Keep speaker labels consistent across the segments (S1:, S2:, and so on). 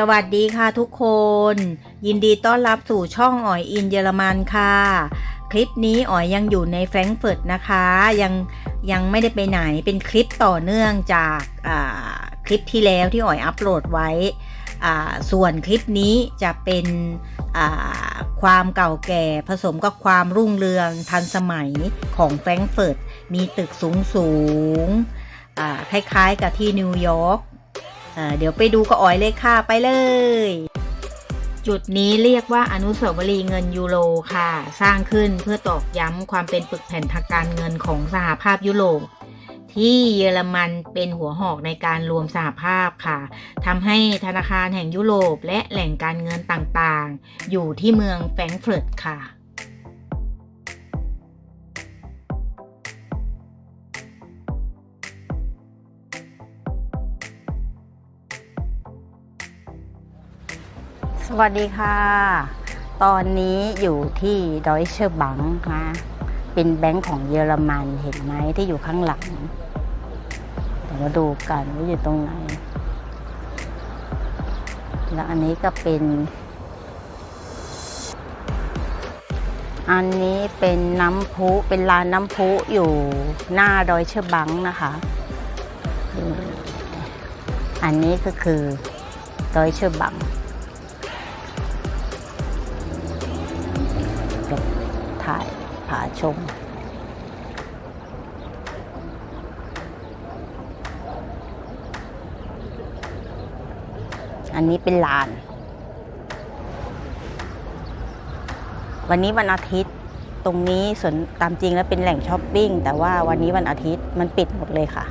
S1: สวัสดีค่ะทุกคน ยินดีต้อนรับสู่ช่องอ๋อยอินเยอรมันค่ะ คลิปนี้อ๋อยยังอยู่ในแฟรงก์เฟิร์ตนะคะ ยังยังไม่ได้ไปไหนเป็นคลิปต่อเนื่องจากคลิปที่แล้วที่อ๋อยอัปโหลดไว้ ส่วนคลิปนี้จะเป็นความเก่าแก่ผสมกับความรุ่งเรืองทันสมัยของแฟรงก์เฟิร์ตมีตึกสูงสูงๆอ่าคล้ายๆกับที่นิวยอร์ก เดี๋ยวไปดูกับอ๋อยเลยค่ะไปเลย จุดนี้เรียกว่าอนุสาวรีย์เงินยูโรค่ะ สร้างขึ้นเพื่อตอกย้ำความเป็นปึกแผ่นทางการเงินของสหภาพยุโรปที่เยอรมันเป็นหัวหอกในการรวมสหภาพค่ะ ทำให้ธนาคารแห่งยุโรปและแหล่งการเงินต่างๆ อยู่ที่เมืองแฟรงก์เฟิร์ตค่ะ สวัสดีค่ะ ตอนนี้อยู่ที่ดอยเชอร์บังนะเป็นแบงก์ของเยอรมันเห็นไหมที่อยู่ข้างหลัง เดี๋ยวมาดูกันว่าอยู่ตรงไหน แล้วอันนี้ก็เป็น อันนี้เป็นน้ำพุเป็นลานน้ำพุอยู่หน้าดอยเชอร์บังนะคะ อันนี้ก็คือดอยเชอร์บัง ถ่ายผาชม อันนี้เป็นลาน วันนี้วันอาทิตย์ตรงนี้ส่วนตามจริงแล้วเป็นแหล่งช้อปปิ้ง แต่ว่าวันนี้วันอาทิตย์มันปิดหมดเลยค่ะ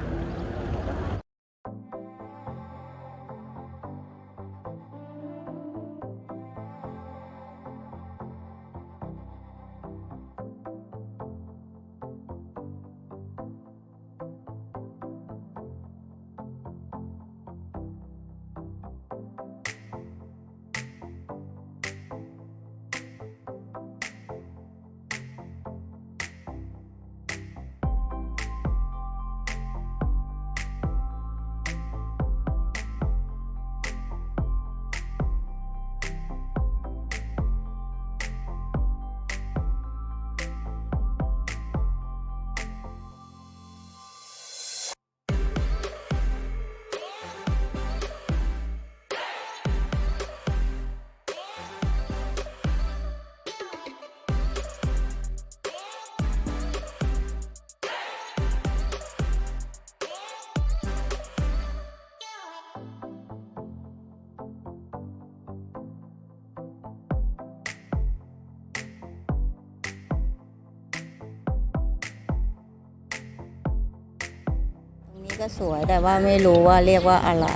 S1: ็สวยแต่ว่าไม่รู้ว่าเรียกว่าอะไร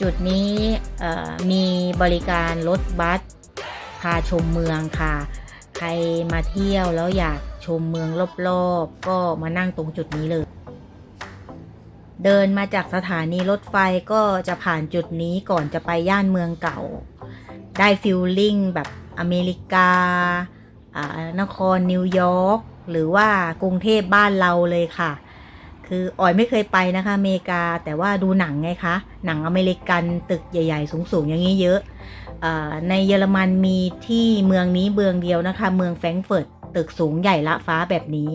S1: จุดนี้มีบริการรถบัสพาชมเมืองค่ะ ใครมาเที่ยวแล้วอยากชมเมืองรอบๆ ก็มานั่งตรงจุดนี้เลย เดินมาจากสถานีรถไฟก็จะผ่านจุดนี้ก่อนจะไปย่านเมืองเก่า ได้ฟิลลิ่งแบบอเมริกาอ่านครนิวยอร์กหรือว่ากรุงเทพบ้านเราเลยค่ะ คือออยไม่เคยไปนะคะอเมริกาแต่ว่าดูหนังไงคะ หนังอเมริกันตึกใหญ่ ๆ สูง ๆ อย่างนี้เยอะอในเยอรมันมีที่เมืองนี้เมืองเดียวนะคะ เมืองแฟรงก์เฟิร์ตตึกสูงใหญ่ละฟ้าแบบนี้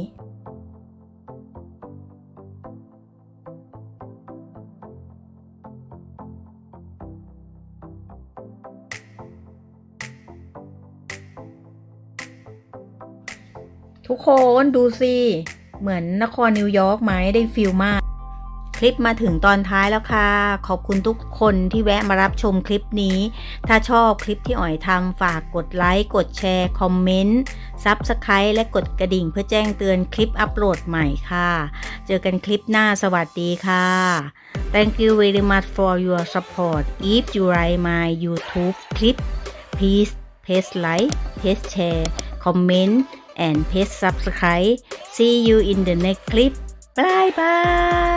S1: ทุกคนดูสิ เหมือนนครนิวยอร์กไหมได้ฟิลมาก คลิปมาถึงตอนท้ายแล้วค่ะ ขอบคุณทุกคนที่แวะมารับชมคลิปนี้ ถ้าชอบคลิปที่อ๋อยทำฝากกดไลค์ กดแชร์ คอมเมนต์ซับสไครต์และกดกระดิ่งเพื่อแจ้งเตือนคลิปอัปโหลดใหม่ค่ะ เจอกันคลิปหน้าสวัสดีค่ะ Thank you very much for your support if you like my YouTube clip please press like press share comment and press subscribe. See you in the next clip. Bye bye